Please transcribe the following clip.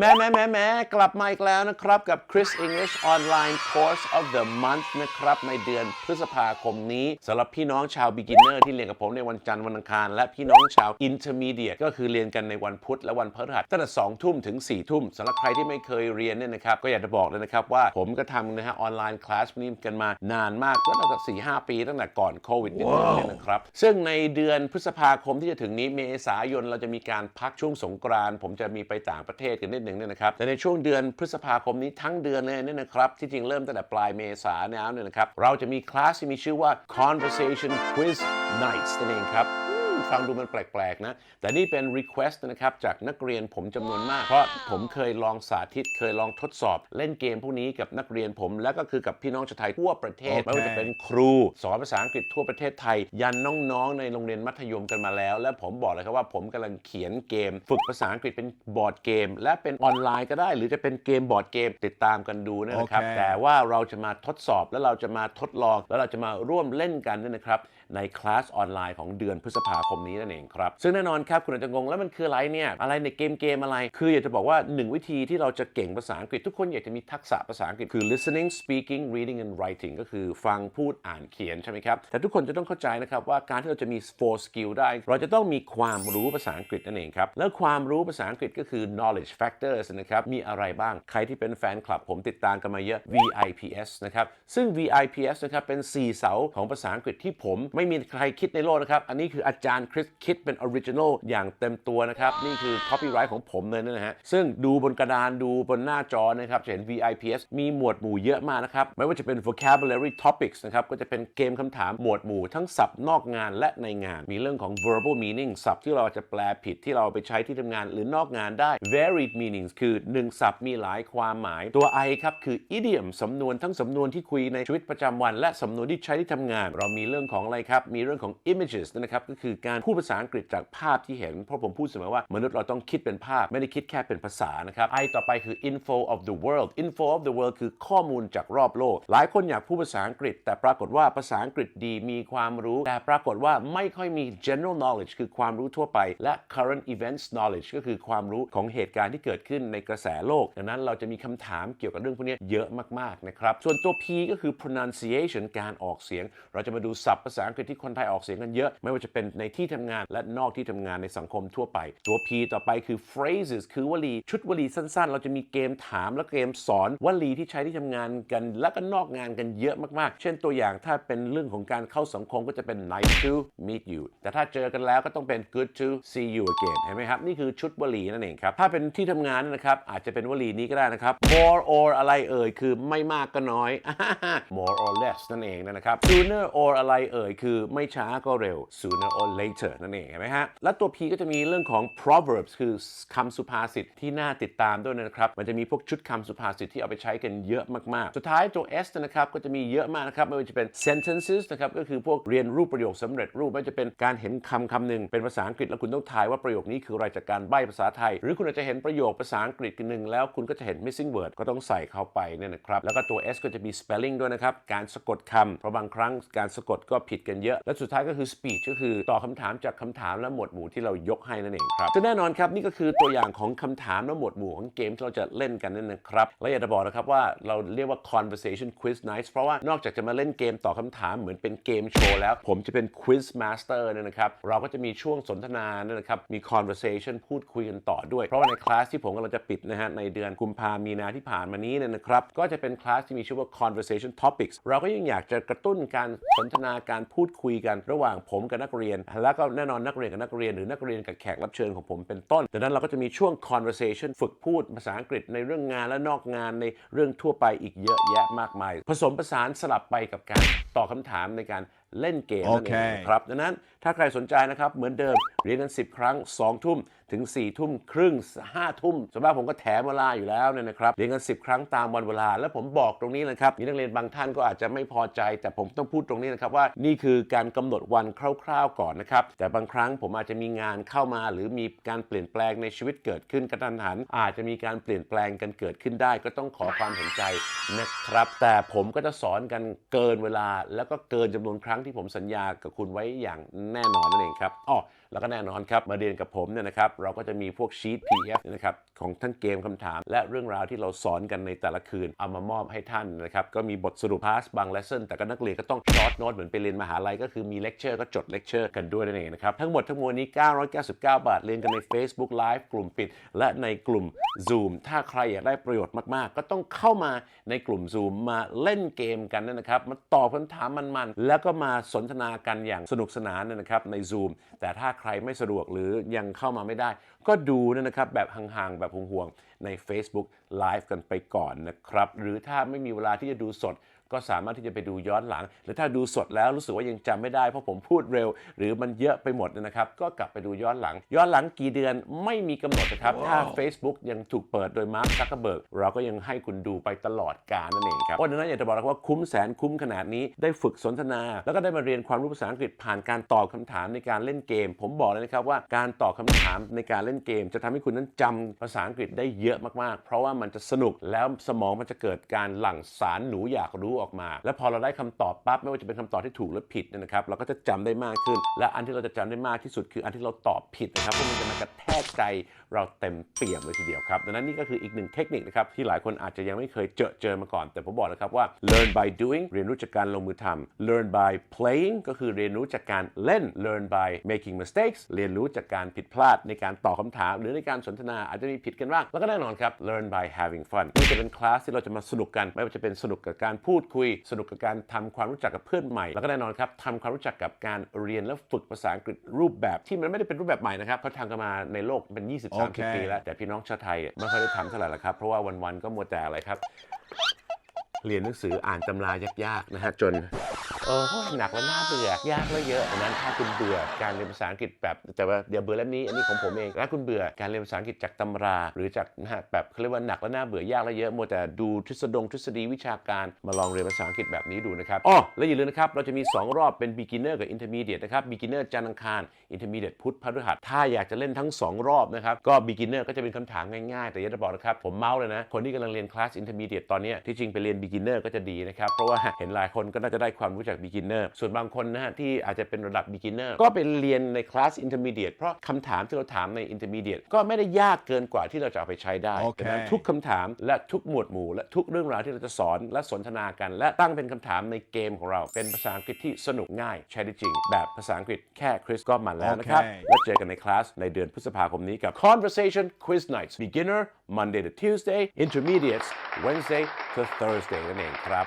แม่แม่แม่แม่กลับมาอีกแล้วนะครับ กับ Chris English Online Course of the Month นะครับ ในเดือนพฤษภาคมนี้สำหรับพี่น้องชาว beginner ที่เรียนกับผมในวันจันทร์วันอังคาร และพี่น้องชาว intermediate ก็คือเรียนกันในวันพุธและวันพฤหัสตั้งแต่2ทุ่มถึง 4 ทุ่มสำหรับใครที่ไม่เคยเรียนเนี่ยนะครับ ก็อยากจะบอกเลยนะครับว่าผมก็ทำนะฮะออนไลน์คลาสนี้กันมานานมากก็ตั้งแต่4 5ปีตั้งแต่ก่อนโควิดนิดนึงเลยนะครับซึ่งในเดือนพฤษภาคมที่จะถึงนี้เมษายนเราจะมีการพักช่วงสงกรานต์ผมจะมีไปต่างประเทศกันนิดนึ่งเนี่ยนะครับแต่ในช่วงเดือนพฤษภาคมนี้ทั้งเดือนเลยเนี่ยนะครับที่จริงเริ่มตั้งแต่ปลายเมษาแล้วเนี่ยนะครับเราจะมีคลาสที่มีชื่อว่า conversation quiz nights นั่นเองครับ ฟังดูมันแปลกๆนะ แต่นี่เป็น request นะครับ จากนักเรียนผมจำนวนมาก เพราะผมเคยลองสาธิตเคยลองทดสอบ เล่นเกมพวกนี้กับนักเรียนผม แล้วก็คือกับพี่น้องชาวไทยทั่วประเทศโอเคไม่ว่าจะเป็นครู สอนภาษาอังกฤษทั่วประเทศไทย ยันน้องๆ ในโรงเรียนมัธยมกันมาแล้ว และผมบอกเลยครับว่าผมกำลังเขียนเกม ฝึกภาษาอังกฤษเป็นบอร์ดเกม และเป็นออนไลน์ก็ได้ หรือจะเป็นเกมบอร์ดเกมติดตามกันดูนะครับโอเคแต่ว่าเราจะมาทดสอบแล้วเราจะมาทดลองแล้วเราจะมาร่วมเล่นกันเนี่ยนะครับ ในคลาสออนไลน์ของเดือนพฤษภาคมนี้นั่นเองครับ ซึ่งแน่นอนครับคุณอาจจะงงแล้วมันคืออะไรเนี่ย อะไรในเกมเกมอะไร คืออยากจะบอกว่าหนึ่งวิธีที่เราจะเก่งภาษาอังกฤษทุกคนอยากจะมีทักษะภาษาอังกฤษคือ listening speaking reading and writing ก็คือฟังพูดอ่านเขียนใช่ไหมครับ แต่ทุกคนจะต้องเข้าใจนะครับว่าการที่เราจะมี four skill ได้ เราจะต้องมีความรู้ภาษาอังกฤษนั่นเองครับแล้วความรู้ภาษาอังกฤษก็คือ knowledge factors นะครับมีอะไรบ้างใครที่เป็นแฟนคลับผมติดตามกันมาเยอะ VIPS นะครับซึ่ง VIPS นะครับเป็น4เสาของภาษาอังกฤษที่ผมไม่มีใครคิดในโลกนะครับ อันนี้คืออาจารย์คริสคิดเป็นออริจิน l ลอย่างเต็มตัวนะครับ นี่คือ copyright ของผมเลยนะฮะ ซึ่งดูบนกระดานดูบนหน้าจอนะครับจะเห็น VIPS มีหมวดหมู่เยอะมากนะครับ ไม่ว่าจะเป็น vocabulary topics นะครับ ก็จะเป็นเกมคำถามหมวดหมู่ทั้งศัพท์นอกงานและในงาน มีเรื่องของ verbal meaning ศัพท์ที่เราจะแปลผิดที่เราเอาไปใช้ที่ทำงานหรือนอกงานได้ varied meanings คือ 1 ศัพท์มีหลายความหมาย ตัว I ครับคือ idiom สำนวนทั้งสำนวนที่คุยในชีวิตประจำวัน และสำนวนที่ใช้ที่ทำงาน เรามีเรื่องของอะไรครับมีเรื่องของ images นะครับก็คือการพูดภาษาอังกฤษจากภาพที่เห็น เพราะผมพูดเสมอว่ามนุษย์เราต้องคิดเป็นภาพไม่ได้คิดแค่เป็นภาษานะครับ I ต่อไปคือ info of the world info of the world คือข้อมูลจากรอบโลก หลายคนอยากพูดภาษาอังกฤษ แต่ปรากฏว่าภาษาอังกฤษดีมีความรู้ แต่ปรากฏว่าไม่ค่อยมี general knowledge คือความรู้ทั่วไป และ current events knowledge ก็คือความรู้ของเหตุการณ์ที่เกิดขึ้นในกระแสโลกดังนั้นเราจะมีคำถามเกี่ยวกับเรื่องพวกนี้เยอะมากๆนะครับส่วนตัว P ก็คือ pronunciation การออกเสียง เราจะมาดูศัพท์ภาษาอังกฤษที่คนไทยออกเสียงกันเยอะ ไม่ว่าจะเป็นในที่ทำงานและนอกที่ทำงานในสังคมทั่วไป ตัว P ต่อไปคือ phrases คือวลี ชุดวลีสั้นๆ เราจะมีเกมถามและเกมสอนวลีที่ใช้ที่ทำงานกัน และก็นอกงานกันเยอะมากๆ เช่นตัวอย่างถ้าเป็นเรื่องของการเข้าสังคมก็จะเป็น nice to meet you แต่ถ้าเจอกันแล้วก็ต้องเป็น good to see you again เห็นไหมครับ นี่คือชุดวลีนั่นเองครับ ถ้าเป็นที่ทำงานนะครับ อาจจะเป็นวลีนี้ก็ได้นะครับ more or อะไรเอ่ยคือไม่มากก็น้อย more or less นั่นเองนะครับ sooner or อะไรเอ่ยคือไม่ช้าก็เร็ว sooner or later นั่นเองเห็นไหมฮะ และตัว P ก็จะมีเรื่องของ proverbs คือคำสุภาษิตที่น่าติดตามด้วยนะครับ มันจะมีพวกชุดคำสุภาษิตที่เอาไปใช้กันเยอะมาก ๆ สุดท้ายตัว S นะครับก็จะมีเยอะมากนะครับ ไม่ว่าจะเป็น sentences นะครับก็คือพวกเรียนรูปประโยคสำเร็จรูปไม่ว่าจะเป็นการเห็นคำคำหนึ่งเป็นภาษาอังกฤษแล้วคุณต้องทายว่าประโยคนี้คืออะไรจากการใบ้ภาษาไทย หรือคุณอาจจะเห็นประโยคภาษาอังกฤษกันหนึ่งแล้วคุณก็จะเห็น missing word ก็ต้องใส่เข้าไปเนี่ยนะครับแล้วก็ตัว S ก็จะมี spelling ด้วยนะครับการสะกดคำเพราะบางครั้งการสะกดก็ผิดกันเยอะ และสุดท้ายก็คือ speech ก็คือตอบคำถามจากคำถามและหมวดหมู่ที่เรายกให้นั่นเองครับซึ่งแน่นอนครับนี่ก็คือตัวอย่างของคำถามและหมวดหมู่ของเกมที่เราจะเล่นกันนั่นนะครับและอยากจะบอกนะครับว่าเราเรียกว่า conversation quiz night เพราะว่านอกจากจะมาเล่นเกมตอบคำถามเหมือนเป็นเกมโชว์แล้ว ผมจะเป็น quiz master เนี่ยนะครับเราก็จะมีช่วงสนทนาเนี่ยนะครับมี conversation พูดคุยกันต่อด้วย เพราะว่าในคลาสที่ผมกำลังจะปิดนะฮะในเดือนกุมภามีนาที่ผ่านมานี้เนี่ยนะครับก็จะเป็นคลาสที่มีชื่อว่า conversation topics เราก็ยังอยากจะกระตุ้นการสนทนาการพูพูดคุยกันระหว่างผมกับนักเรียน แล้วก็แน่นอนนักเรียนกับนักเรียน หรือนักเรียนกับแขกรับเชิญของผมเป็นต้นดังนั้นเราก็จะมีช่วง conversation ฝึกพูดภาษาอังกฤษในเรื่องงานและนอกงานในเรื่องทั่วไปอีกเยอะแยะมากมาย ผสมผสานสลับไปกับการตอบคำถามในการ เล่นเกมนั่นเองโอเคนะครับดังนั้นถ้าใครสนใจนะครับ เหมือนเดิมเรียนกัน 10 ครั้ง 2 ทุ่มถึง 4 ทุ่มครึ่ง 5 ทุ่มส่วนมากผมก็แถมเวลาอยู่แล้วเนี่ยนะครับเรียนกัน 10 ครั้งตามวันเวลา แล้วผมบอกตรงนี้นะครับมีนักเรียนบางท่านก็อาจจะไม่พอใจ แต่ผมต้องพูดตรงนี้นะครับว่านี่คือการกำหนดวันคร่าวๆก่อนนะครับ แต่บางครั้งผมอาจจะมีงานเข้ามา หรือมีการเปลี่ยนแปลงในชีวิตเกิดขึ้นกระทันหัน อาจจะมีการเปลี่ยนแปลงกันเกิดขึ้นได้ ก็ต้องขอความเห็นใจนะครับ แต่ผมก็จะสอนกันเกินเวลาแล้วก็เกินจำนวนครั้งที่ผมสัญญากับคุณไว้อย่างแน่นอนนั่นเองครับอ๋อแล้วก็แน่นอนครับมาเรียนกับผมเนี่ยนะครับเราก็จะมีพวกชีต PDF เนี่ยนะครับของทั้งเกมคำถาม และเรื่องราวที่เราสอนกันในแต่ละคืน เอามามอบให้ท่านนะครับก็มีบทสรุปพาสบางเลสเซ่นแต่ก็นักเรียนก็ต้องช็อตโน้ตเหมือนไปเรียนมหาลัยก็คือมีเลคเชอร์ก็จดเลคเชอร์กันด้วยนั่นเองนะครับทั้งหมดทั้งมวลนี้ 999 บาทเรียนกันใน Facebook Live กลุ่มปิด และในกลุ่ม Zoom ถ้าใครอยากได้ประโยชน์มากๆ ก็ต้องเข้ามาในกลุ่ม Zoom มาเล่นเกมกันนะครับมาตอบคำถามมันๆแล้วก็มาสนทนากันอย่างสนุกสนานนะครับใน Zoom แต่ถ้าใครไม่สะดวกหรือยังเข้ามาไม่ได้ ก็ดูนะครับแบบห่างๆ แบบห่วงๆ ใน Facebook Live กันไปก่อนนะครับ หรือถ้าไม่มีเวลาที่จะดูสด ก็สามารถที่จะไปดูย้อนหลัง หรือถ้าดูสดแล้วรู้สึกว่ายังจำไม่ได้เพราะผมพูดเร็ว หรือมันเยอะไปหมดนะครับ ก็กลับไปดูย้อนหลัง ย้อนหลังกี่เดือนไม่มีกำหนดนะครับ ถ้า Facebook ยังถูกเปิดโดยมาร์คซักเกอร์เบิร์กเราก็ยังให้คุณดูไปตลอดกาลนั่นเองครับเพราะฉะนั้นอยากจะบอกนะครับว่าคุ้มแสนคุ้มขนาดนี้ได้ฝึกสนทนา แล้วก็ได้มาเรียนความรู้ภาษาอังกฤษผ่านการตอบคำถามในการเล่นเกม ผมบอกเลยนะครับว่าการตอบคำถามในการเล่นเกม จะทำให้คุณนั้นจำภาษาอังกฤษได้เยอะมากๆ เพราะว่ามันจะสนุกแล้วสมองมันจะเกิดการหลั่งสารหนูอยากรู้ออกมา แล้วพอเราได้คำตอบปั๊บไม่ว่าจะเป็นคำตอบที่ถูกหรือผิดนะครับเราก็จะจำได้มากขึ้น และอันที่เราจะจำได้มากที่สุดคืออันที่เราตอบผิดนะครับเพราะมันจะมากระแทกใจเราเต็มเปี่ยมเลยทีเดียวครับดังนั้นนี่ก็คืออีกหนึ่งเทคนิคนะครับที่หลายคนอาจจะยังไม่เคยเจอเจอมาก่อน แต่ผมบอกนะครับว่า learn by doing เรียนรู้จากการลงมือทำ learn by playing ก็คือเรียนรู้จากการเล่น learn by making mistakes เรียนรู้จากการผิดพลาดในการตอบคำถาม หรือในการสนทนาอาจจะมีผิดกันบ้างแล้วก็แน่นอนครับ learn by having fun นี่จะเป็นคลาสที่เราจะมาสนุกกัน ไม่ว่าจะเป็นสนุกกับการพูดคุย สนุกกับการทำความรู้จักกับเพื่อนใหม่ แล้วก็แน่นอนครับทำความรู้จักกับการเรียนและฝึกภาษาอังกฤษรูปแบบที่มันไม่ได้เป็นรูปแบบใหม่นะครับเขาทำกันมาในโลกเป็น 20-30โอเคปีแล้วแต่พี่น้องชาวไทยไม่ค่อยได้ทำเท่าไหร่ละครับเพราะว่าวันๆก็มัวแต่อะไรครับ เรียนหนังสืออ่านตำรายากๆนะฮะจน เออหนักและน่าเบื่อยากและเยอะดังนั้นถ้าคุณเบื่อการเรียนภาษาอังกฤษแบบ แต่ว่าเดี๋ยวเบื่อเล่มนี้อันนี้ของผมเองถ้าคุณเบื่อการเรียนภาษาอังกฤษจากตำรา หรือจากนะฮะแบบเขาเรียกว่าหนักและน่าเบื่อยากและเยอะมัวแต่ดูทฤษฎงทฤษฎีวิชาการมาลองเรียนภาษาอังกฤษแบบนี้ดูนะครับอ๋อและอย่าลืมนะครับเราจะมี 2 รอบเป็น beginner กับ intermediate นะครับ beginner จันทร์อังคาร intermediate พุธพฤหัสถ้าอยากจะเล่นทั้ง 2 รอบนะครับก็ beginner ก็จะเป็นคำถามง่ายๆ แต่อยากจะบอกนะครับผมเมาส์เลยนะคนที่กำลังเรียนคลาส intermediate ตอนเนี้ยที่จริงไปเรียน beginner ก็จะดีนะครับเพราะว่าเห็นหลายคนก็น่าจะได้ความรู้จาก beginner ส่วนบางคนนะฮะที่อาจจะเป็นระดับ beginner ก็ไปเรียนในคลาส intermediate เพราะคำถามที่เราถามใน intermediate ก็ไม่ได้ยากเกินกว่าที่เราจะเอาไปใช้ได้โอเคดังนั้นทุกคำถามและทุกหมวดหมู่และทุกเรื่องราวที่เราจะสอนและสนทนากัน และตั้งเป็นคำถามในเกมของเรา เป็นภาษาอังกฤษที่สนุกง่ายใช้ได้จริง แบบภาษาอังกฤษแค่คริสก็มันแล้วนะครับโอเคแล้วเจอกันในคลาสในเดือนพฤษภาคมนี้กับ Conversation Quiz Nights Beginner Monday to Tuesday Intermediates Wednesday to Thursday นั่นเองครับ